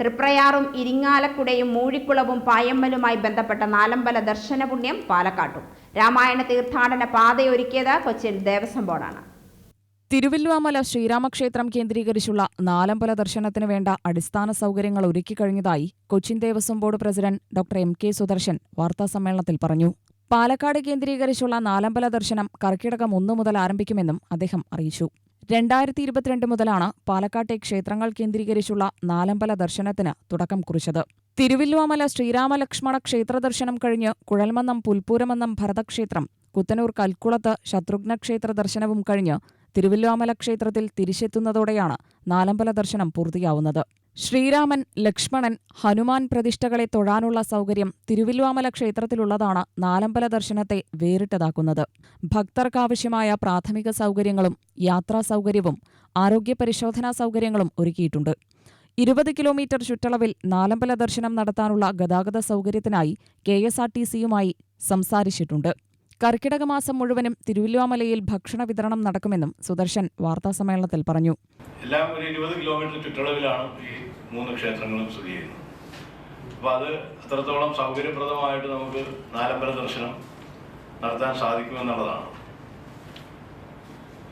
തൃപ്രയാറും ഇരിങ്ങാലക്കുടയും മൂഴിക്കുളവും പായമ്മലുമായി ബന്ധപ്പെട്ട നാലമ്പല ദർശന പുണ്യം പാലക്കാട്ടും. രാമായണ തീർത്ഥാടന പാതയൊരുക്കിയത് കൊച്ചിൻ ദേവസ്വം ബോർഡാണ്. തിരുവല്ലുവാമല ശ്രീരാമക്ഷേത്രം കേന്ദ്രീകരിച്ചുള്ള നാലമ്പല ദർശനത്തിന് വേണ്ട അടിസ്ഥാന സൗകര്യങ്ങൾ ഒരുക്കിക്കഴിഞ്ഞതായി Cochin Devaswom board president doctor M K Sudarshan വാർത്താസമ്മേളനത്തിൽ പറഞ്ഞു. പാലക്കാട് കേന്ദ്രീകരിച്ചുള്ള നാലമ്പല ദർശനം കർക്കിടകം ഒന്നു മുതൽ ആരംഭിക്കുമെന്നും അദ്ദേഹം അറിയിച്ചു. രണ്ടായിരത്തി ഇരുപത്തിരണ്ട് മുതലാണ് പാലക്കാട്ടെ ക്ഷേത്രങ്ങൾ കേന്ദ്രീകരിച്ചുള്ള നാലമ്പല ദർശനത്തിന് തുടക്കം കുറിച്ചത്. തിരുവില്ലുവാമല ശ്രീരാമലക്ഷ്മണ ക്ഷേത്ര ദർശനം കഴിഞ്ഞ് കുഴൽമന്നം പുൽപ്പൂരമന്നം ഭരതക്ഷേത്രം കുത്തനൂർ കൽക്കുളത്ത് ശത്രുഘ്ന ക്ഷേത്ര ദർശനവും കഴിഞ്ഞ് തിരുവില്ലുവാമല ക്ഷേത്രത്തിൽ തിരിച്ചെത്തുന്നതോടെയാണ് നാലമ്പല ദർശനം പൂർത്തിയാവുന്നത്. ശ്രീരാമൻ ലക്ഷ്മണൻ ഹനുമാൻ പ്രതിഷ്ഠകളെ തൊഴാനുള്ള സൗകര്യം തിരുവില്വാമല ക്ഷേത്രത്തിലുള്ളതാണ് നാലമ്പല ദർശനത്തെ വേറിട്ടതാക്കുന്നത്. ഭക്തർക്കാവശ്യമായ പ്രാഥമിക സൗകര്യങ്ങളും യാത്രാ സൗകര്യവും ആരോഗ്യ പരിശോധനാ സൗകര്യങ്ങളും ഒരുക്കിയിട്ടുണ്ട്. ഇരുപത് കിലോമീറ്റർ ചുറ്റളവിൽ നാലമ്പല ദർശനം നടത്താനുള്ള ഗതാഗത സൗകര്യത്തിനായി കെ എസ് ആർ ടി സിയുമായി സംസാരിച്ചിട്ടുണ്ട്. കർക്കിടക മാസം മുഴുവനും തിരുവല്ലുവാമലയിൽ ഭക്ഷണ വിതരണം നടക്കുമെന്നും സുദർശൻ വാർത്താസമ്മേളനത്തിൽ പറഞ്ഞു. എല്ലാം ഒരു ഇരുപത് കിലോമീറ്റർ ചുറ്റളവിലാണ് ഈ മൂന്ന് ക്ഷേത്രങ്ങളും സ്ഥിതി ചെയ്യുന്നത്. അപ്പോൾ അത് അത്രത്തോളം സൗകര്യപ്രദമായിട്ട് നമുക്ക് നാലമ്പല ദർശനം നടത്താൻ സാധിക്കുമെന്നുള്ളതാണ്.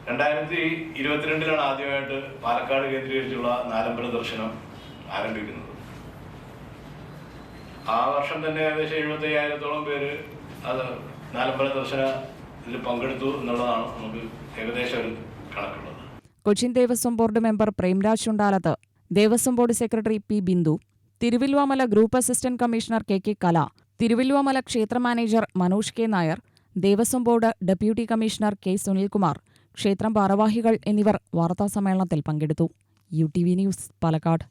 രണ്ടായിരത്തി ഇരുപത്തിരണ്ടിലാണ് ആദ്യമായിട്ട് പാലക്കാട് കേന്ദ്രീകരിച്ചുള്ള നാലമ്പല ദർശനം ആരംഭിക്കുന്നത്. ആ വർഷം തന്നെ ഏകദേശം എഴുപത്തി അയ്യായിരത്തോളം പേര് അത് നാലമ്പല ദർശന പങ്കെടുത്തു എന്നുള്ളതാണ് നമുക്ക് ഏകദേശം ഒരു കണക്കുള്ളത്. Cochin Devaswom board member Premraj Chundalath Devaswom board secretary P Bindu Thiruvilwamala group assistant commissioner K K Kala Thiruvilwamala ക്ഷേത്ര manager Manoj K Nair Devaswom board deputy commissioner K Sunilkumar ക്ഷേത്രം ഭാരവാഹികൾ എന്നിവർ വാർത്താസമ്മേളനത്തിൽ പങ്കെടുത്തു. U T V news Palakkad.